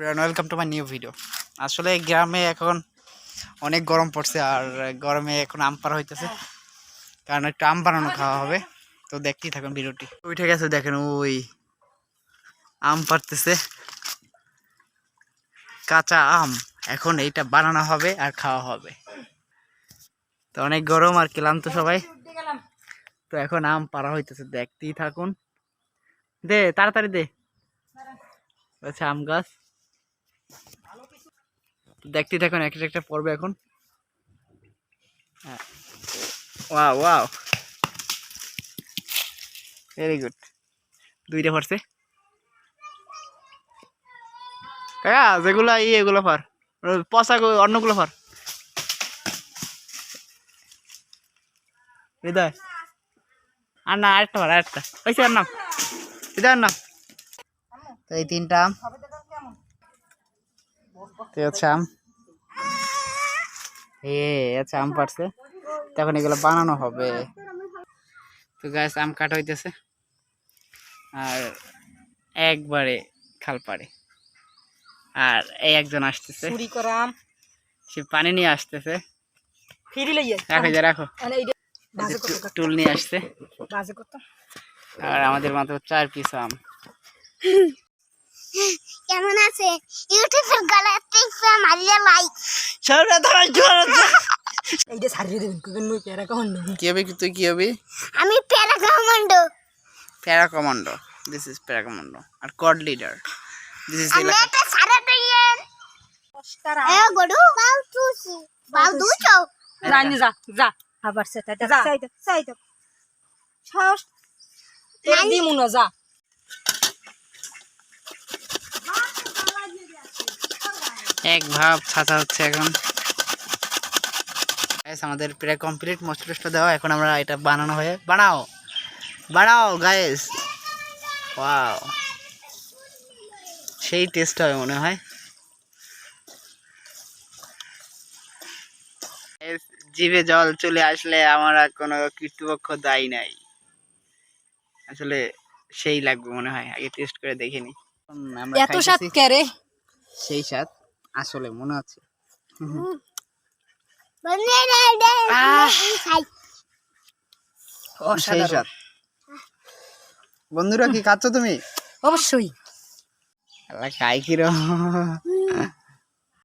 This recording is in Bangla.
Welcome to my new video আসলে গ্রামে এখন অনেক গরম পড়ছে আর গরমে এখন আম পাড়া হইতেছে। কারণ একটু আম বানানো খাওয়া হবে। তো দেখতেই থাকুন ভিডিওটি। উঠে গেছে দেখেন, ওই আম পাড়তেছে। কাঁচা আম। এখন এইটা বানানো হবে আর খাওয়া হবে। তো অনেক গরম আর ক্লান্ত সবাই। তো এখন আম পাড়া হইতেছে, দেখতেই থাকুন। দে, তাড়াতাড়ি দে। আচ্ছা আম গাছ। দেখতে থাকুন একটা একটা পড়বে এখন। Wow wow. ভেরি গুড দুইটা পড়ছে। কাকা, যেগুলো ই, এগুলো ফার পচা অন্যগুলো ফার হৃদয়। আর না, আরেকটা ফার আরেকটা। আর নাম। হৃদয় আর নাম। তো এই তিনটা। তো হচ্ছে আম। এ আচ্ছা আম পারছে তখন এগুলো বানানো হবে। তো গাছ আম কাটা হইতেছে। আর একবারে খাল পাড়ে। আর এই একজন আসতেছে। চুরি করাম সে পানি নিয়ে আসতেছে। রাখো যে রাখো। টুল নিয়ে আসছে। আর আমাদের মাত্র চার পিস আম। কেমন আছে? ইউটিউবের গলাতে মারিয়া লাইক সবটা ধরা এইটা সারিয়ে দেবেন কুকেন মুই পেরা কখন নেব কি হবে কি তুই কি হবে? আমি para commando para commando this is para commando R code leader this is আমি একটা সারা দিয়েন এ গড়ু বাউ তুসি বাউ দুচো রানি যা যা। আবার সেটা যা। সাইড সাইড সাহস তোর দি মুনো যা। এক ভাব ছাতা হচ্ছে এখন। আমাদের প্রায় কমপ্লিট মশলা দেওয়া। এখন আমরা এটা বানানো হয়ে বানাও! বানাও গাইস ওয়াও সেই টেস্ট হবে মনে হয়। জিভে জল চলে আসলে আমার আর কোনো কৃতপক্ষ দায়ী নাই। আসলে সেই লাগবে মনে হয়। আগে টেস্ট করে দেখিনি এত স্বাদ খাইতেছি। কেরে সেই স্বাদ। আসলে মনে আছে। বন্ধুরা কি খাচ্ছ তুমি? অবশ্যই। আল্লাহ খাই কিরম।